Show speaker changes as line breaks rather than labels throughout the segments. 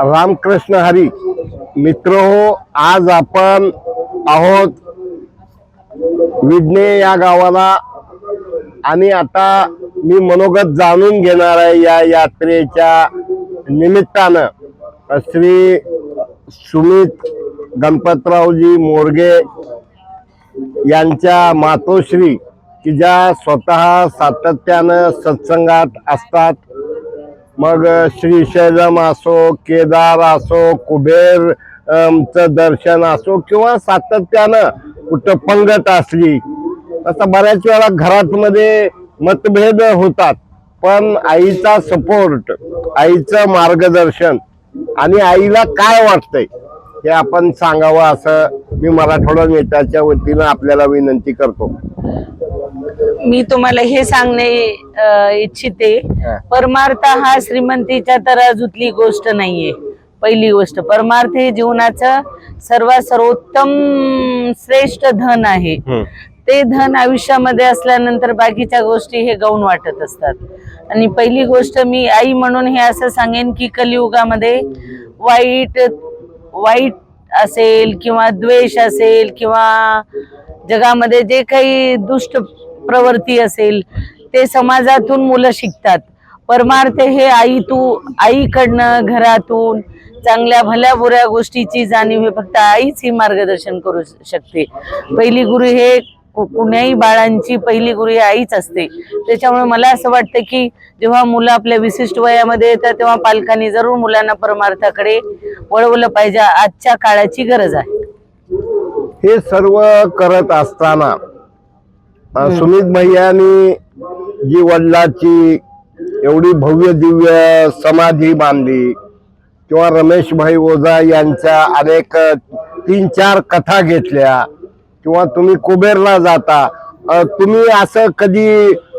रामकृष्ण हरी. मित्र हो आज आपण आहोत विडणे या गावाला. आणि आता मी मनोगत जाणून घेणार आहे या यात्रेच्या निमित्तानं. श्री सुमित गणपतरावजी मोरगे यांच्या मातोश्री की ज्या स्वतः सातत्यानं सत्संगात असतात. मग श्रीशैलम असो केदार असो कुबेर चं दर्शन असो किंवा सातत्यानं कुठं पंगत असली असं बऱ्याच वेळा घरात मध्ये मतभेद होतात. पण आईचा सपोर्ट आईचं मार्गदर्शन आणि आईला काय वाटतंय? हे आपण सांगावं असं मी मराठवाडा नेत्याच्या वतीनं आपल्याला विनंती करतो.
मी तुम्हाला हे सांगणे इच्छिते. परमार्थ हा श्रीमंतीच्या तराजूतली गोष्ट नाहीये पहिली गोष्ट. परमार्थ हे जीवनाचं सर्वात सर्वोत्तम श्रेष्ठ धन आहे. ते धन आयुष्यामध्ये असल्यानंतर बाकीच्या गोष्टी हे गौण वाटत असतात. आणि पहिली गोष्ट मी आई म्हणून हे असं सांगेन की कलियुगामध्ये वाईट वाईट असेल किंवा द्वेष असेल किंवा जगामध्ये जे काही दुष्ट प्रवृत्ती असेल ते समाजातून मुलं शिकतात. परमार्थ हे आई तू आईकडनं घरातून चांगल्या भल्या बुऱ्या गोष्टीची जाणीव हे फक्त आईच ही मार्गदर्शन करू शकते. पहिली गुरु हे कुण्याही बाळांची पहिली गुरु ही आईच असते. त्याच्यामुळे मला असं वाटतं की जेव्हा मुलं आपल्या विशिष्ट वयामध्ये येतात तेव्हा पालकांनी जरूर मुलांना परमार्थाकडे वळवलं पाहिजे. आजच्या काळाची गरज आहे.
हे सर्व करत असताना सुमित भैयानी जी वडिलाची एवढी भव्य दिव्य समाधी बांधली किंवा रमेश भाई ओझा यांच्या अनेक तीन चार कथा घेतल्या किंवा तुम्ही कुबेरला जाता तुम्ही असं कधी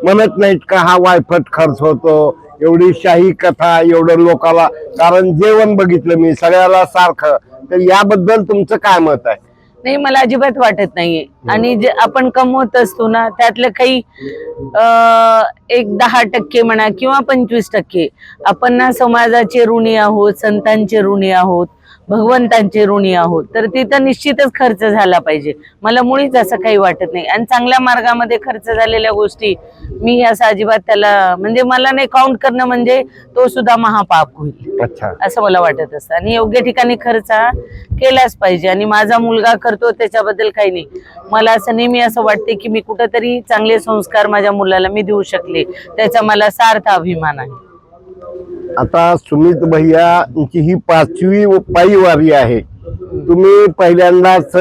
म्हणत नाहीत का हा वायफट खर्च होतो एवढी शाही कथा एवढं लोकाला कारण जेवण बघितलं मी सगळ्याला सारखं. तर याबद्दल तुमचं काय मत आहे?
नाही मला अजिबात वाटत नाहीये. आणि जे आपण कमवत असतो ना त्यातलं काही एक दहा टक्के म्हणा किंवा पंचवीस टक्के आपण ना समाजाचे ऋणी आहोत संतांचे ऋणी आहोत भगवंतांचे ऋणी आहोत. तर तिथं निश्चितच खर्च झाला पाहिजे. मला मुळीच असं काही वाटत नाही. आणि चांगल्या मार्गामध्ये खर्च झालेल्या गोष्टी मी असं अजिबात त्याला म्हणजे मला नाही काउंट करणं म्हणजे तो सुद्धा महापाप होईल.
अच्छा.
असं मला वाटत असतं. आणि योग्य ठिकाणी खर्च हा केलाच पाहिजे. आणि माझा मुलगा करतो त्याच्याबद्दल काही नाही. मला असं नेहमी असं वाटते की मी कुठंतरी चांगले संस्कार माझ्या मुलाला मी देऊ शकले. त्याचा मला सार्थ अभिमान आहे.
आता सुमित भैयाची ही पाचवी पायी वारी आहे. तुम्ही पहिल्यांदाच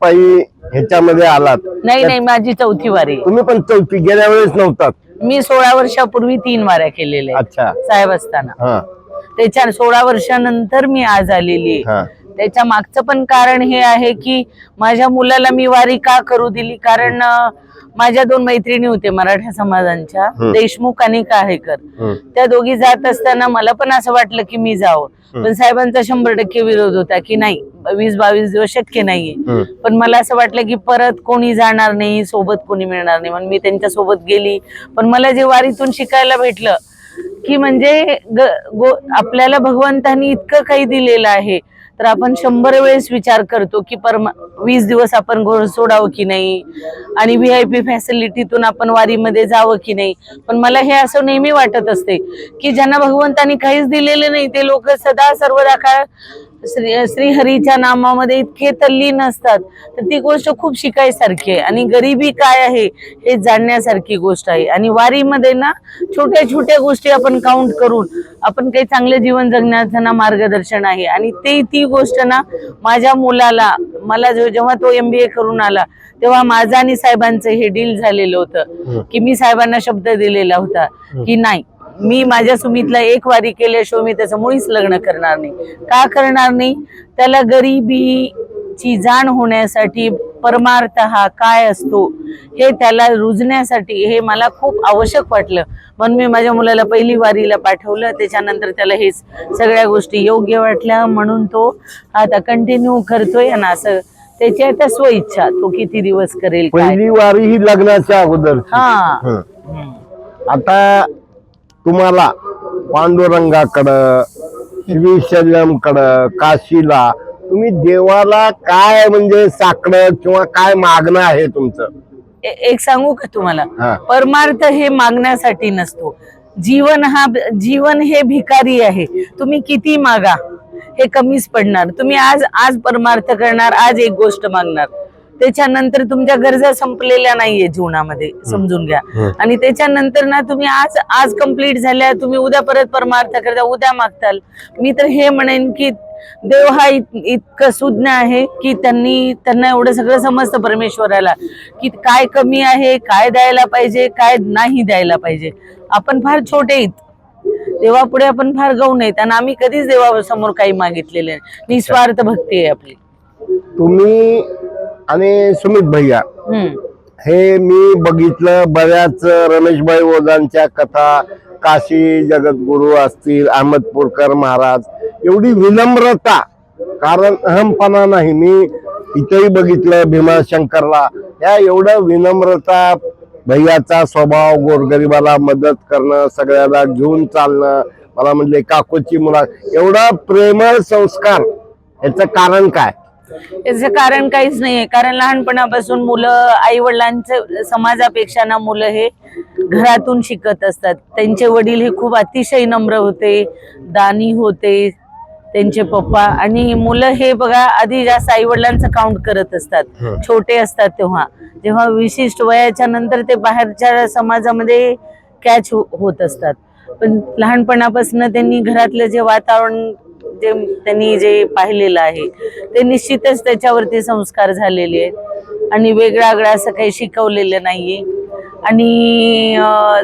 पायी ह्याच्यामध्ये आलात.
नाही नाही माझी चौथी वारी. आहे.
तुम्ही पण चौथी गेल्या वेळेस नव्हतात.
मी सोळा वर्षापूर्वी तीन वाऱ्या केलेल्या आहेत.
अच्छा.
साहेब असताना.
हा.
त्याच्या सोळा वर्षानंतर मी आज आलेली आहे.
हा.
त्याच्या मागचं पण कारण हे आहे की माझ्या मुलाला मी वारी का करू दिली? कारण माझ्या दोन मैत्रिणी होते मराठा समाजांच्या. देशमुख आणि काहेकर. त्या दोघी जात असताना मला पण असं वाटलं की मी जावं. पण साहेबांचा शंभर टक्के विरोध होता की नाही वीस बावीस दिवस शक्य नाहीये. पण मला असं वाटलं की परत कोणी जाणार नाही सोबत कोणी मिळणार नाही. म्हणून मी त्यांच्यासोबत गेली. पण मला जे वारीतून शिकायला भेटलं की म्हणजे आपल्याला भगवंतानी इतकं काही दिलेलं आहे. तर आपण शंभर वेळेस विचार करतो की परमा वीस दिवस आपण घोड सोडावं की नाही? आणि व्ही आय पी फॅसिलिटीतून आपण वारीमध्ये जावं की नाही? पण मला हे असं नेहमी वाटत असते की ज्यांना भगवंतानी काहीच दिलेले नाही ते लोक सदा सर्वदा काळ श्री श्रीहरीच्या नामामध्ये इतके तल्लीन असतात तर ती गोष्ट खूप शिकायसारखी आहे. आणि गरिबी काय आहे हे जाणण्यासारखी गोष्ट आहे. आणि वारीमध्ये ना छोट्या छोट्या गोष्टी आपण काउंट करून आपण काही चांगले जीवन जगण्याचं ना मार्गदर्शन आहे. आणि ते ती गोष्ट ना माझ्या मुलाला मला जेव्हा तो एम बी ए करून आला तेव्हा माझं आणि साहेबांचं हे डील झालेलं होतं. की मी साहेबांना शब्द दिलेला होता की नाही मी माझ्या सुमितला एक वारी केल्याशिवाय मी त्याचं मुळीच लग्न करणार नाही. का करणार नाही? त्याला गरिबीची जाण होण्यासाठी परमार्थ हा काय असतो हे त्याला रुजण्यासाठी हे मला खूप आवश्यक वाटलं. म्हणून मी माझ्या मुलाला पहिली वारीला पाठवलं. त्याच्यानंतर त्याला हेच सगळ्या गोष्टी योग्य वाटल्या. म्हणून तो आता कंटिन्यू करतोय आणि असं त्याची आता स्वइच्छा तो किती दिवस करेल
पहिली वारी ही लग्नाच्या अगोदर.
हा.
आता तुम्हाला पांडुरंगाकडं कडं काशीला तुम्ही देवाला काय म्हणजे साकडं किंवा काय मागणं आहे तुमचं?
ए- एक सांगू का तुम्हाला?
हा.
परमार्थ हे मागण्यासाठी नसतो. जीवन हा जीवन हे भिकारी आहे. तुम्ही किती मागा हे कमीच पडणार. तुम्ही आज आज परमार्थ करणार आज एक गोष्ट मागणार. त्याच्यानंतर तुमच्या गरजा संपलेल्या नाहीये जीवनामध्ये समजून घ्या. आणि त्याच्यानंतर ना तुम्ही आज आज कंप्लीट झाल्या तुम्ही उद्या परत परमार्थ करता उद्या मागताल. मी तर हे म्हणेन की देव हा इत- इतकं सुज्ञ आहे की त्यांनी त्यांना एवढं सगळं समजतं परमेश्वराला की काय कमी आहे काय द्यायला पाहिजे काय नाही द्यायला पाहिजे. आपण फार छोटे आहेत. देवापुढे आपण फार गौण आहेत आणि आम्ही कधीच देवासमोर काही मागितलेले नाही. निस्वार्थ भक्ती आहे आपली.
तुम्ही आणि सुमित भैया. हे मी बघितलं बऱ्याच रमेशभाई ओझांच्या कथा काशी जगद्गुरु असतील अहमदपूरकर महाराज एवढी विनम्रता कारण अहमपणा नाही. मी इथेही बघितलं भीमाशंकरला. या एवढं विनम्रता भैयाचा स्वभाव गोरगरिबाला मदत करणं सगळ्याला घेऊन चालणं मला म्हणले काकूची मुला एवढा प्रेमळ संस्कार. याचं कारण काय?
याचं कारण काहीच नाहीये. कारण लहानपणापासून मुलं आई वडिलांचं समाजापेक्षा ना मुलं हे घरातून शिकत असतात. त्यांचे वडील हे खूप अतिशय नम्र होते दानी होते त्यांचे पप्पा. आणि मुलं हे बघा आधी जास्त आई वडिलांचं काउंट करत असतात.
हं.
छोटे असतात तेव्हा. जेव्हा विशिष्ट वयाच्या नंतर ते बाहेरच्या समाजामध्ये कॅच होत असतात. पण लहानपणापासून त्यांनी घरातलं जे वातावरण जे त्यांनी जे पाहिलेलं आहे ते निश्चितच त्याच्यावरती संस्कार झालेले आहेत. आणि वेगळं वेगळा असं काही शिकवलेलं नाहीये. आणि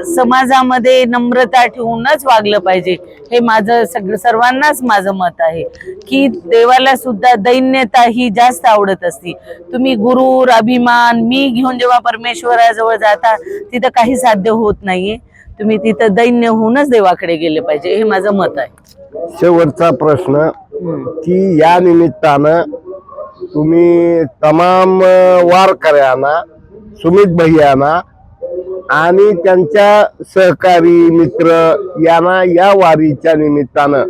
समाजामध्ये नम्रता ठेवूनच वागलं पाहिजे. हे माझं सगळं सर्वांनाच माझं मत आहे की देवाला सुद्धा दैन्यता ही जास्त आवडत असती. तुम्ही गुरुर अभिमान मी घेऊन जेव्हा परमेश्वराजवळ जाता तिथं काही साध्य होत नाहीये. तुम्ही तिथं दैन्य होऊनच देवाकडे गेले पाहिजे हे माझं मत आहे.
शेवटचा प्रश्न. की या निमित्तानं तुम्ही तमाम वारकऱ्यांना सुमित भैयांना आणि त्यांच्या सहकारी मित्र यांना या वारीच्या निमित्तानं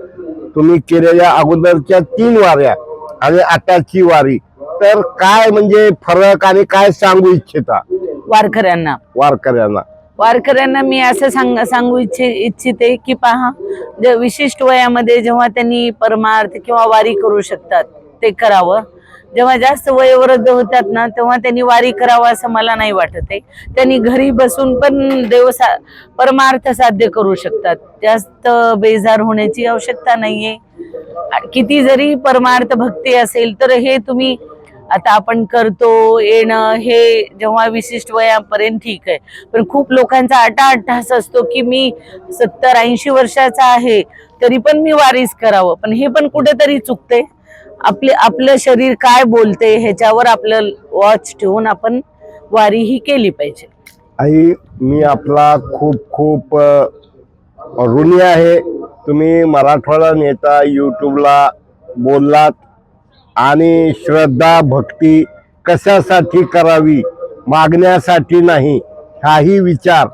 तुम्ही केलेल्या अगोदरच्या तीन वाऱ्या आणि आताची वारी तर काय म्हणजे फरक आणि काय सांगू इच्छिता?
वारकऱ्यांना.
वारकऱ्यांना.
वारकऱ्यांना मी असं सांग सांगू इच्छि इच्छिते की पहा जे विशिष्ट वयामध्ये जेव्हा त्यांनी परमार्थ किंवा वारी करू शकतात ते करावं. जेव्हा जास्त वयोवृद्ध होतात ना तेव्हा त्यांनी वारी करावं असं मला नाही वाटत आहे. त्यांनी घरी बसून पण देव सा परमार्थ साध्य करू शकतात. जास्त बेजार होण्याची आवश्यकता नाहीये. किती जरी परमार्थ भक्ती असेल तर हे तुम्ही आता आपण करतो येणं हे जेव्हा विशिष्ट वयापर्यंत ठीक आहे. पण खूप लोकांचा आटा आटाअट्टास असतो की मी सत्तर ऐंशी वर्षाचा आहे तरी पण मी वारीस करावं. पण हे पण कुठेतरी चुकते आपले आपलं शरीर काय बोलते ह्याच्यावर आपलं वॉच ठेवून आपण वारी ही केली पाहिजे.
आई मी आपला खूप खूप ऋणी आहे. तुम्ही मराठवाडा नेता यूट्यूबला बोललात. आणि श्रद्धा भक्ती कशासाठी करावी मागण्यासाठी नाही हाही विचार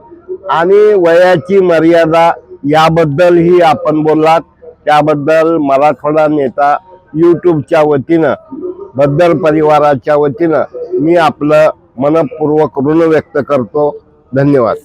आणि वयाची मर्यादा याबद्दलही आपण बोललात. त्याबद्दल मराठवाडा नेता यूट्यूबच्या वतीनं बद्दल परिवाराच्या वतीनं मी आपलं मनपूर्वक ऋण व्यक्त करतो. धन्यवाद.